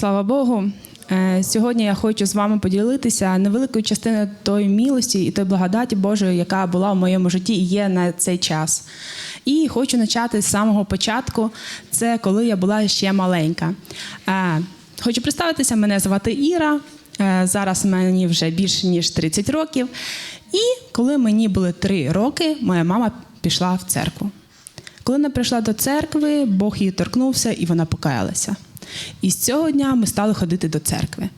Слава Богу. Е, Сьогодні я хочу з вами поділитися невеликою частиною тої милості і тої благодаті Божої, яка була в моєму житті і є на цей час. І хочу почати з самого початку. Це коли я була ще маленька. Е, Хочу представитися, мене звати Іра. Е, Зараз мені вже більше ніж 30 років. І коли мені були 3 роки, моя мама пішла в церкву. Коли вона прийшла до церкви, Бог її торкнувся і вона покаялася. І з цього дня ми стали ходити до церкви.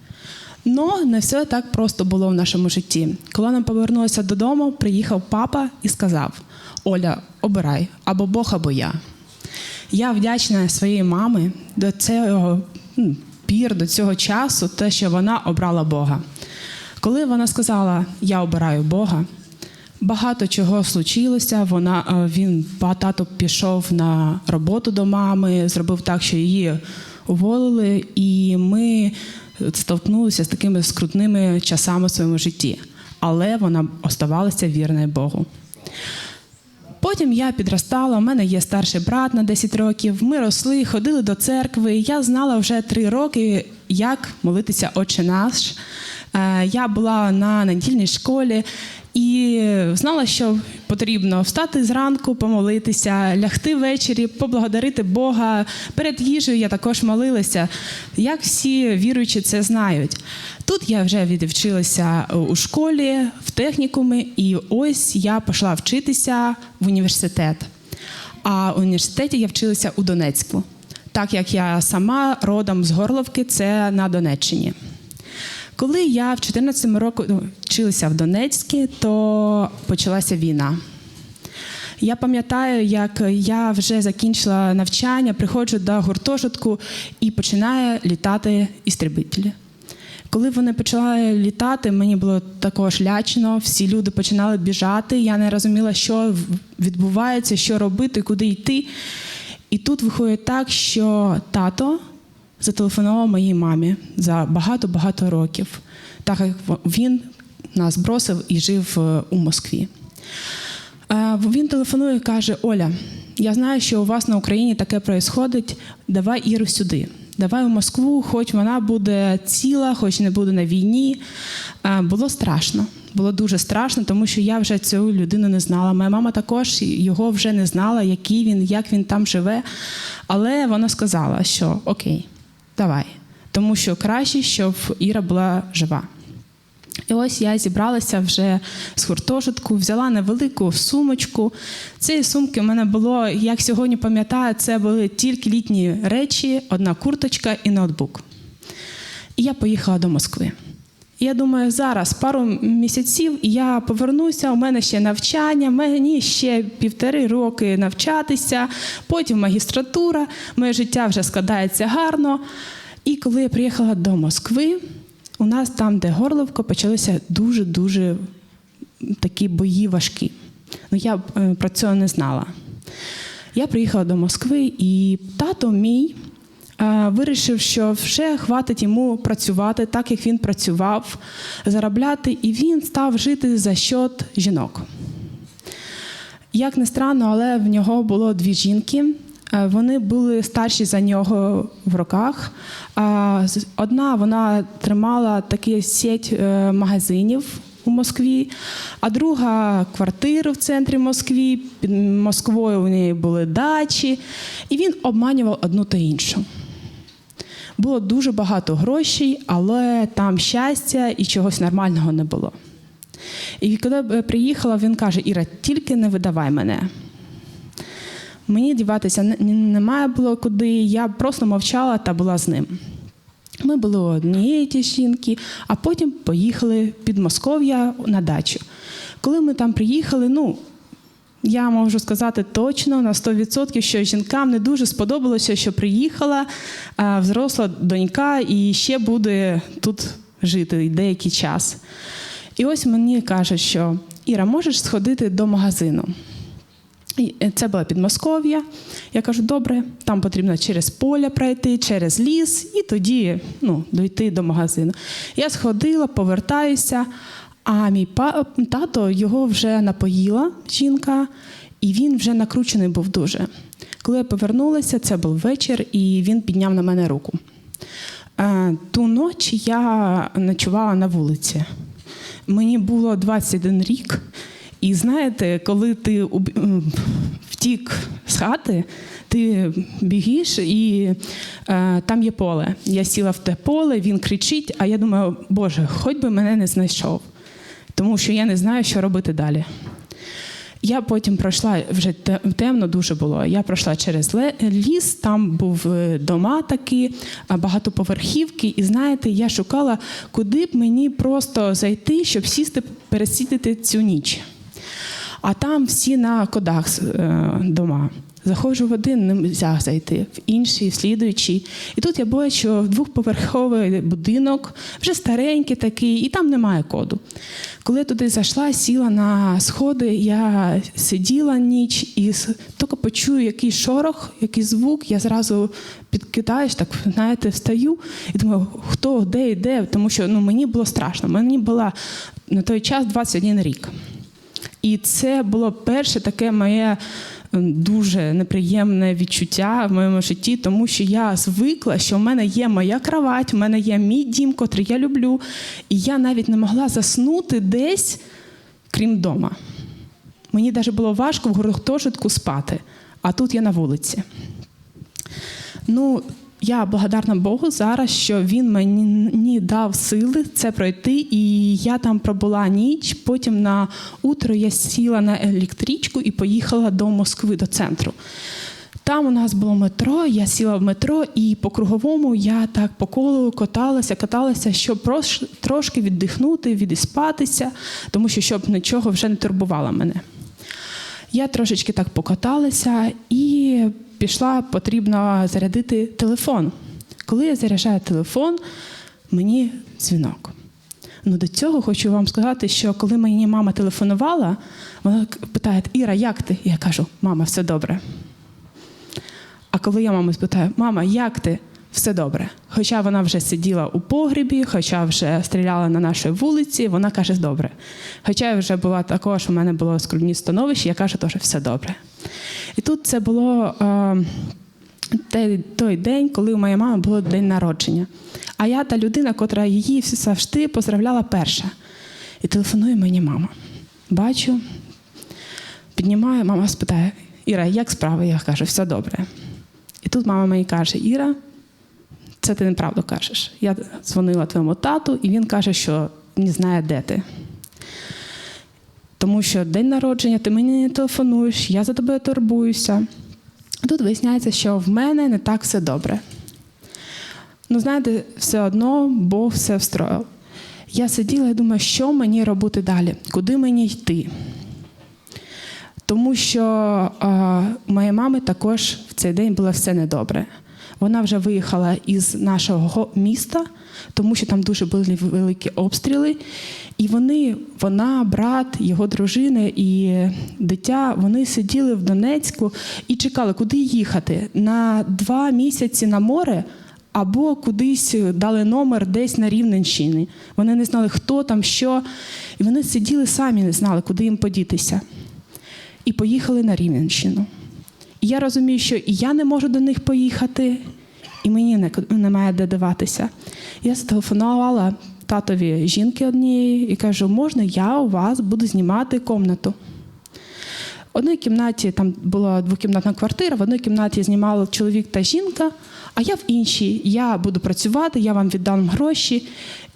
Но не все так просто було в нашому житті. Коли вона повернулася додому, приїхав папа і сказав: Оля, обирай або Бог, або я. Я вдячна своїй мамі до цього пір, до цього часу, те, що вона обрала Бога. Коли вона сказала Я обираю Бога, багато чого случилося. Вона е, він тато пішов на роботу до мами, зробив так, що її уволили, і ми столкнулися з такими скрутними часами в своєму житті. Але вона оставалася вірною Богу. Потім я підростала, у мене є старший брат на 10 років. Ми росли, ходили до церкви. Я знала вже 3 роки, як молитися Отче наш. Е, Я була на недільній школі і знала, що потрібно встати зранку, помолитися, лягти ввечері, поблагодарити Бога. Перед їжею я також молилася. Як всі віруючі це знають. Тут я вже відвчилася у школі, в технікумі, і ось я пішла вчитися в університет. А в університеті я вчилася у Донецьку, так як я сама родом з Горловки, це на Донеччині. Коли я в 14 року вчилася в Донецьку, то почалася війна. Я пам'ятаю, як я вже закінчила навчання, приходжу до гуртожитку і починає літати істребителі. Коли вони почали літати, мені було також лячно, всі люди починали біжати. Я не розуміла, що відбувається, що робити, куди йти. І тут виходить так, що тато зателефонував моїй мамі за багато-багато років, так як він нас бросив і жив е, у Москві. Е, Він телефонує і каже: Оля, я знаю, що у вас на Україні таке відбувається, давай Іру сюди. Давай у Москву, хоч вона буде ціла, хоч не буде на війні. Е, Було страшно. Було дуже страшно, тому що я вже цю людину не знала. Моя мама також його вже не знала, який він, як він там живе. Але вона сказала, що окей, давай. Тому що краще, щоб Іра була жива. І ось я зібралася вже з гуртожитку, взяла невелику сумочку. Цієї сумки в мене було, як сьогодні пам'ятаю, це були тільки літні речі, одна курточка і ноутбук. І я поїхала до Москви. Я думаю, зараз пару місяців я повернуся. У мене ще навчання, мені ще півтори роки навчатися, потім магістратура, моє життя вже складається гарно. І коли я приїхала до Москви, у нас там, де Горловка, почалися дуже-дуже такі бої важкі. Ну, я е, про це не знала. Я приїхала до Москви, і тато мій вирішив, що вже хватить йому працювати так, як він працював, заробляти, і він став жити за счет жінок. Як не странно, але в нього було дві жінки. Е, Вони були старші за нього в роках. Одна вона тримала таку сеть е, магазинів у Москві, а друга квартиру в центрі Москві. Під Москвою у неї були дачі, і він обманював одну та іншу. Було дуже багато грошей, але там щастя і чогось нормального не було. І коли я приїхала, він каже: Іра, тільки не видавай мене. Мені діватися немає було куди, я просто мовчала та була з ним. Ми були у однієї ті жінки, а потім поїхали під Москов'я на дачу. Коли ми там приїхали, ну, я можу сказати точно на 100%, що жінкам не дуже сподобалося, що приїхала а, взросла донька і ще буде тут жити деякий час. І ось мені кажуть, що Іра, можеш сходити до магазину? Е, Це була Підмосков'я. Я кажу, добре, там потрібно через поля пройти, через ліс, і тоді ну, дойти до магазину. Я сходила, повертаюся, а мій па- тато його вже напоїла жінка, і він вже накручений був дуже. Коли я повернулася, це був вечір, і він підняв на мене руку. Е, Ту ніч я ночувала на вулиці. Мені було 21 рік, і знаєте, коли ти уб- втік з хати, ти бігиш і е, там є поле. Я сіла в те поле, він кричить, а я думаю, Боже, хоч би мене не знайшов, тому що я не знаю, що робити далі. Я потім пройшла вже темно дуже було. Я пройшла через ліс, там був е, дома такі, багатоповерхівки. І знаєте, я шукала, куди б мені просто зайти, щоб сісти, пересидіти цю ніч. А там всі на кодах е, дома. Заходжу в один, не можна зайти, в інший, в слідуючий. І тут я бачу двохповерховий будинок, вже старенький такий, і там немає коду. Коли я туди зайшла, сіла на сходи, я сиділа ніч і тільки почую якийсь шорох, якийсь звук, я зразу підкидаєш, так знаєте, встаю і думаю, хто, де йде, тому що ну, мені було страшно. Мені було на той час 21 рік. І це було перше таке моє дуже неприємне відчуття в моєму житті, тому що я звикла, що в мене є моя кровать, в мене є мій дім, котрий я люблю. І я навіть не могла заснути десь, крім дома. Мені навіть було важко в гуртожитку спати, а тут я на вулиці. Ну, я благодарна Богу зараз, що він мені дав сили це пройти, і я там пробула ніч. Потім на утро я сіла на електричку і поїхала до Москви, до центру. Там у нас було метро, я сіла в метро, і по круговому я так по колу каталася, каталася, щоб трошки віддихнути, відіспатися, тому що щоб нічого вже не турбувало мене. Я трошечки так покаталася і пішла, потрібно зарядити телефон. Коли я заряджаю телефон, мені дзвінок. Ну, до цього хочу вам сказати, що коли мені мама телефонувала, вона питає: Іра, як ти? Я кажу, мама, все добре. А коли я маму спитаю, мама, як ти? Все добре. Хоча вона вже сиділа у погрібі, хоча вже стріляла на нашій вулиці, вона каже, добре. Хоча я вже була також, у мене було скрутні становище, я кажу, теж все добре. І тут це було е, той, той день, коли у моєї мами було день народження. А я та людина, котра її завжди поздравляла перша. І телефонує мені мама. Бачу, піднімаю, мама спитає: Іра, як справи? Я кажу, все добре. І тут мама мені каже: Іра, це ти неправду кажеш. Я дзвонила твоєму тату, і він каже, що не знає, де ти. Тому що день народження, ти мені не телефонуєш, я за тебе турбуюся. Тут виясняється, що в мене не так все добре. Ну, знаєте, все одно Бог все встроїв. Я сиділа і думаю, що мені робити далі, куди мені йти. Тому що у моєї мами також в цей день було все недобре. Вона вже виїхала із нашого міста, тому що там дуже були великі обстріли. І вони, вона, брат, його дружина і дитя, вони сиділи в Донецьку і чекали, куди їхати на два місяці на море. Або кудись дали номер десь на Рівненщині. Вони не знали, хто там, що. І вони сиділи самі, не знали, куди їм подітися і поїхали на Рівненщину. І я розумію, що і я не можу до них поїхати, і мені не- немає де диватися. Я зателефонувала татові жінки однієї і кажу, можна я у вас буду знімати комнату. В одній кімнаті там була двокімнатна квартира, в одній кімнаті знімали чоловік та жінка, а я в іншій. Я буду працювати, я вам віддам гроші.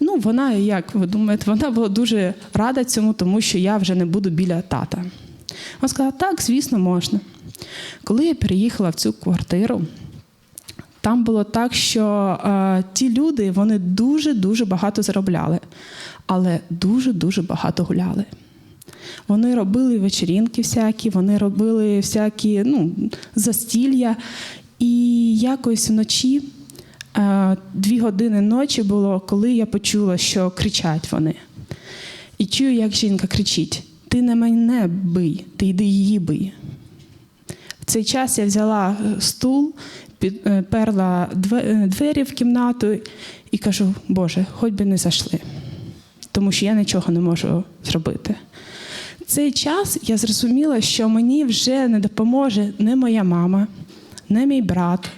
Ну, вона, як ви думаєте, вона була дуже рада цьому, тому що я вже не буду біля тата. Вона сказала, так, звісно, можна. Коли я переїхала в цю квартиру, там було так, що е, ті люди вони дуже-дуже багато заробляли, але дуже-дуже багато гуляли. Вони робили вечірінки всякі, вони робили всякі ну, застілля. І якось вночі, е, дві години ночі було, коли я почула, що кричать вони. І чую, як жінка кричить: Ти не мене бий, ти йди її бий. Цей час я взяла е, стул, підперла двері в кімнату і кажу: Боже, хоч би не зайшли, тому що я нічого не можу зробити. Цей час я зрозуміла, що мені вже не допоможе не моя мама, не мій брат,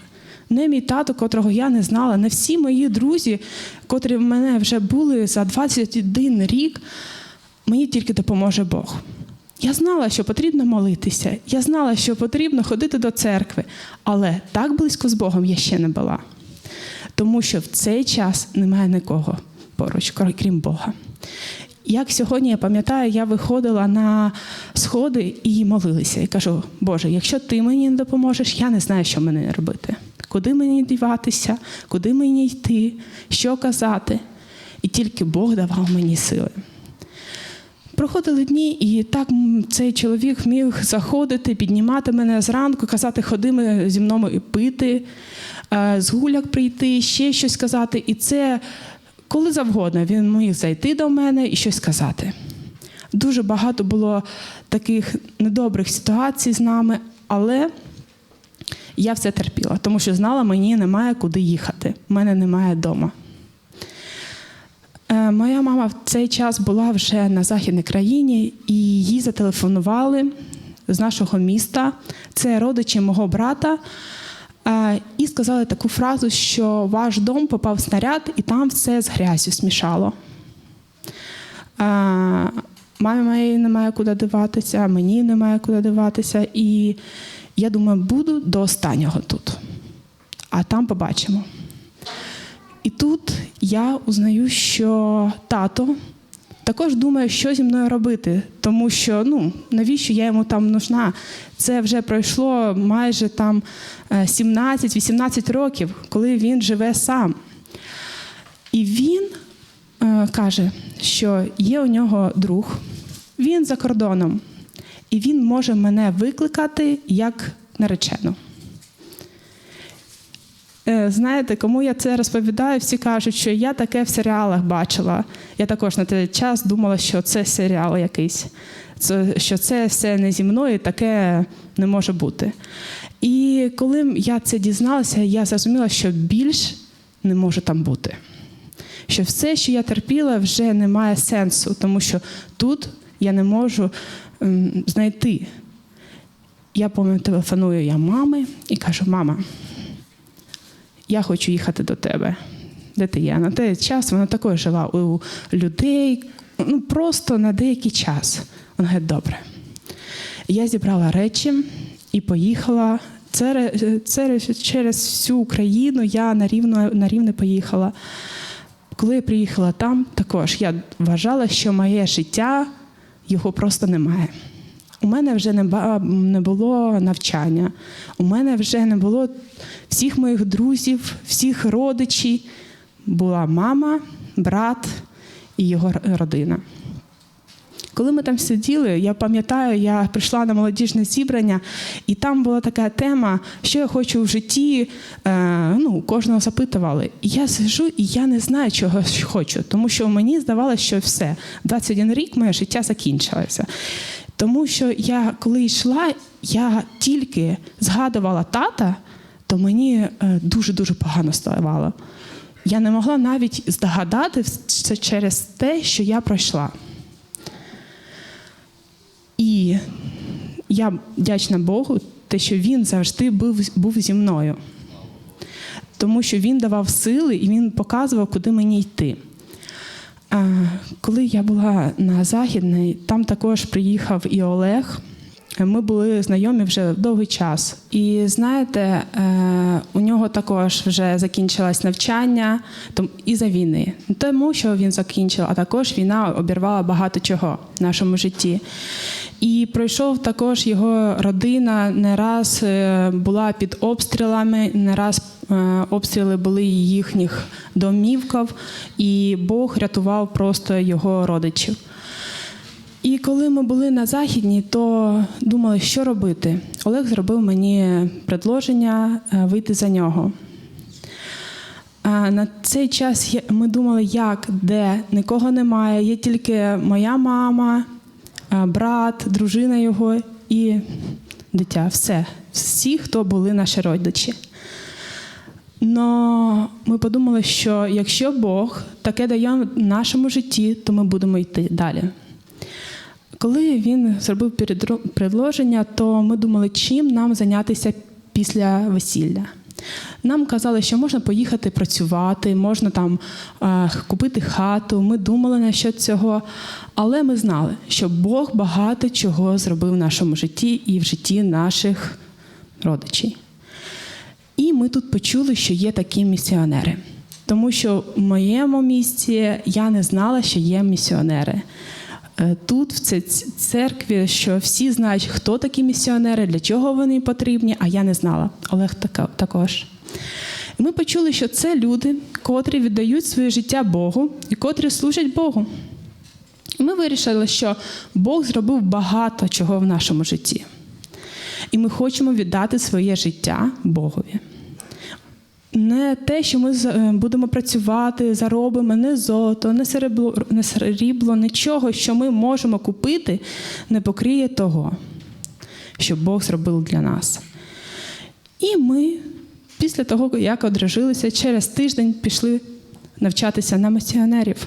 не мій тато, котрого я не знала, не всі мої друзі, котрі в мене вже були за 21 рік, мені тільки допоможе Бог. Я знала, що потрібно молитися, я знала, що потрібно ходити до церкви, але так близько з Богом я ще не була. Тому що в цей час немає нікого поруч, крім Бога. Як сьогодні я пам'ятаю, я виходила на сходи і молилася. І кажу: Боже, якщо ти мені не допоможеш, я не знаю, що мені робити. Куди мені діватися, куди мені йти, що казати. І тільки Бог давав мені сили. Проходили дні, і так цей чоловік міг заходити, піднімати мене зранку, казати, ходи зі мною і пити, з гуляк прийти, ще щось казати. І це коли завгодно він міг зайти до мене і щось сказати. Дуже багато було таких недобрих ситуацій з нами, але я все терпіла, тому що знала, мені немає куди їхати. У мене немає вдома. Е, моя мама в цей час була вже на західній країні, і їй зателефонували з нашого міста. Це родичі мого брата. Е, і сказали таку фразу, що ваш дом попав снаряд, і там все з грязю смішало. Е, мамі моєї немає куди диватися, мені немає куди диватися. І я думаю, буду до останнього тут. А там побачимо. І тут я узнаю, що тато також думає, що зі мною робити, тому що ну навіщо я йому там нужна? Це вже пройшло майже там 17-18 років, коли він живе сам. І він е, каже, що є у нього друг, він за кордоном, і він може мене викликати як наречену. Е, знаєте, кому я це розповідаю, всі кажуть, що я таке в серіалах бачила. Я також на той час думала, що це серіал якийсь, що це все не зі мною, таке не може бути. І коли я це дізналася, я зрозуміла, що більш не може там бути. Що все, що я терпіла, вже не має сенсу, тому що тут я не можу ем, знайти. Я пам'ятаю, телефоную я мамі і кажу, мама я хочу їхати до тебе. Де ти є? На той час вона також жила у людей, ну просто на деякий час. Вона говорить, добре. Я зібрала речі і поїхала. Це, це через всю Україну я на рівне, на рівне поїхала. Коли я приїхала там, також я вважала, що моє життя його просто немає. У мене вже не було навчання, у мене вже не було всіх моїх друзів, всіх родичів. Була мама, брат і його родина. Коли ми там сиділи, я пам'ятаю, я прийшла на молодіжне зібрання, і там була така тема, що я хочу в житті. Е, ну, Кожного запитували. І я сижу, і я не знаю, чого хочу, тому що мені здавалося, що все, 21 рік моє життя закінчилося. Тому що я, коли йшла, я тільки згадувала тата, то мені дуже-дуже погано ставало. Я не могла навіть здогадати це через те, що я пройшла. І я вдячна Богу, те, що він завжди був, був зі мною. Тому що він давав сили і він показував, куди мені йти. Коли я була на Західній, там також приїхав і Олег. Ми були знайомі вже довгий час. І знаєте, е, у нього також вже закінчилось навчання і за війни. Не тому, що він закінчив, а також війна обірвала багато чого в нашому житті. І пройшов також його родина не раз е, була під обстрілами, не раз обстріли були їхніх домівків, і Бог рятував просто його родичів. І коли ми були на західній, то думали, що робити. Олег зробив мені предложення е, вийти за нього. На цей час ми думали, як, де, нікого немає. Є тільки моя мама, брат, дружина його і дитя. Все. Всі, хто були наші родичі. Но ми подумали, що якщо Бог таке дає в нашому житті, то ми будемо йти далі. Коли він зробив предложення, то ми думали, чим нам зайнятися після весілля. Нам казали, що можна поїхати працювати, можна там е, купити хату. Ми думали на цього, але ми знали, що Бог багато чого зробив в нашому житті і в житті наших родичів. І ми тут почули, що є такі місіонери. Тому що в моєму місті я не знала, що є місіонери. Е, Тут, в цій церкві, що всі знають, хто такі місіонери, для чого вони потрібні, а я не знала. Олег також. І Ми почули, що це люди, котрі віддають своє життя Богу і котрі служать Богу. І ми вирішили, що Бог зробив багато чого в нашому житті. І ми хочемо віддати своє життя Богові. Не те, що ми е, будемо працювати, заробимо не золото, не серебло, не срібло, нічого, що ми можемо купити, не покриє того, що Бог зробив для нас. І ми, після того, як одружилися, через тиждень пішли навчатися на місіонерів.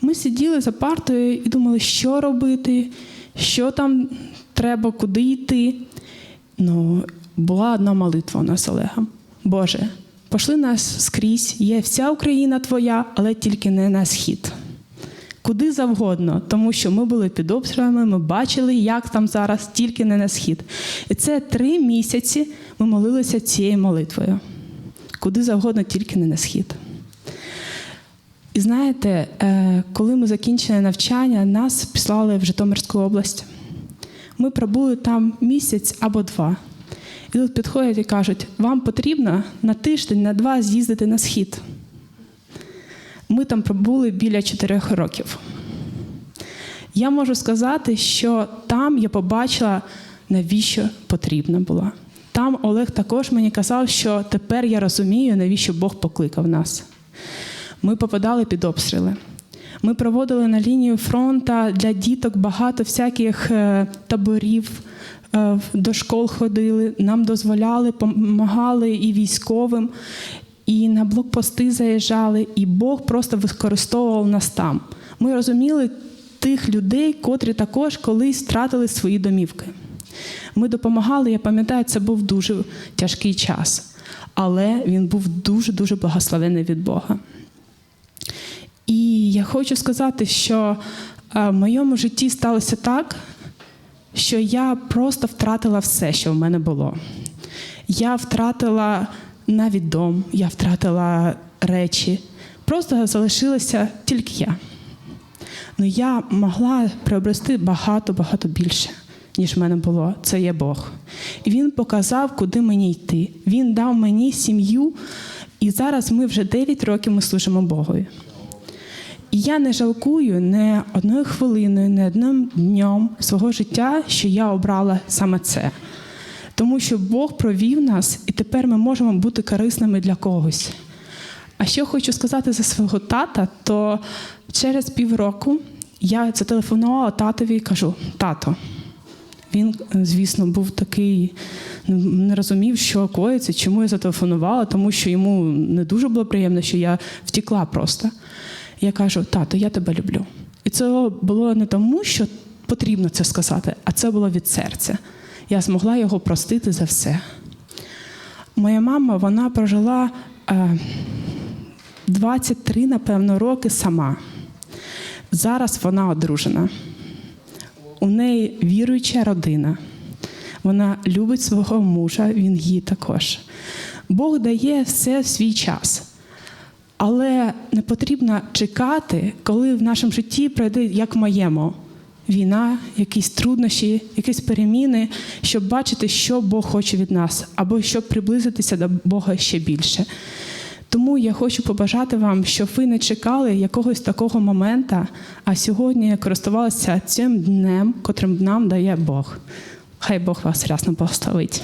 Ми сиділи за партою і думали, що робити, що там треба, куди йти. Ну, була одна молитва у нас з Олегом. Боже, пошли нас скрізь, є вся Україна твоя, але тільки не на схід. Куди завгодно, тому що ми були під обстрілами, ми бачили, як там зараз, тільки не на схід. І це три місяці ми молилися цією молитвою. Куди завгодно, тільки не на схід. І знаєте, е, коли ми закінчили навчання, нас післали в Житомирську область. Ми пробули там місяць або два. І тут підходять і кажуть: вам потрібно на тиждень, на два з'їздити на схід. Ми там пробули біля чотирьох років. Я можу сказати, що там я побачила, навіщо потрібна була. Там Олег також мені казав, що тепер я розумію, навіщо Бог покликав нас. Ми попадали під обстріли. Ми проводили на лінію фронту для діток багато всяких е, таборів, до школ ходили, нам дозволяли, допомагали і військовим, і на блокпости заїжджали, і Бог просто використовував нас там. Ми розуміли тих людей, котрі також колись втратили свої домівки. Ми допомагали, я пам'ятаю, це був дуже тяжкий час, але він був дуже-дуже благословений від Бога. І я хочу сказати, що е, в моєму житті сталося так, що я просто втратила все, що в мене було. Я втратила навіть дом, я втратила речі. Просто залишилася тільки я. Ну я могла приобрести багато-багато більше, ніж в мене було. Це є Бог. І він показав, куди мені йти. Він дав мені сім'ю, і зараз ми вже 9 років ми служимо Богові. І я не жалкую не одною хвилиною, не одним днем свого життя, що я обрала саме це. Тому що Бог провів нас, і тепер ми можемо бути корисними для когось. А що хочу сказати за свого тата, то через півроку я зателефонувала татові і кажу: тато. Він, звісно, був такий, не розумів, що коїться, чому я зателефонувала, тому що йому не дуже було приємно, що я втікла просто. Я кажу: тато, я тебе люблю. І це було не тому, що потрібно це сказати, а це було від серця. Я змогла його простити за все. Моя мама вона прожила е, 23, напевно, роки сама. Зараз вона одружена. У неї віруюча родина. Вона любить свого мужа, він її також. Бог дає все в свій час. Але не потрібно чекати, коли в нашому житті пройде, як в моєму, війна, якісь труднощі, якісь переміни, щоб бачити, що Бог хоче від нас, або щоб приблизитися до Бога ще більше. Тому я хочу побажати вам, щоб ви не чекали якогось такого моменту, а сьогодні користувалися цим днем, котрим нам дає Бог. Хай Бог вас рясно благословить.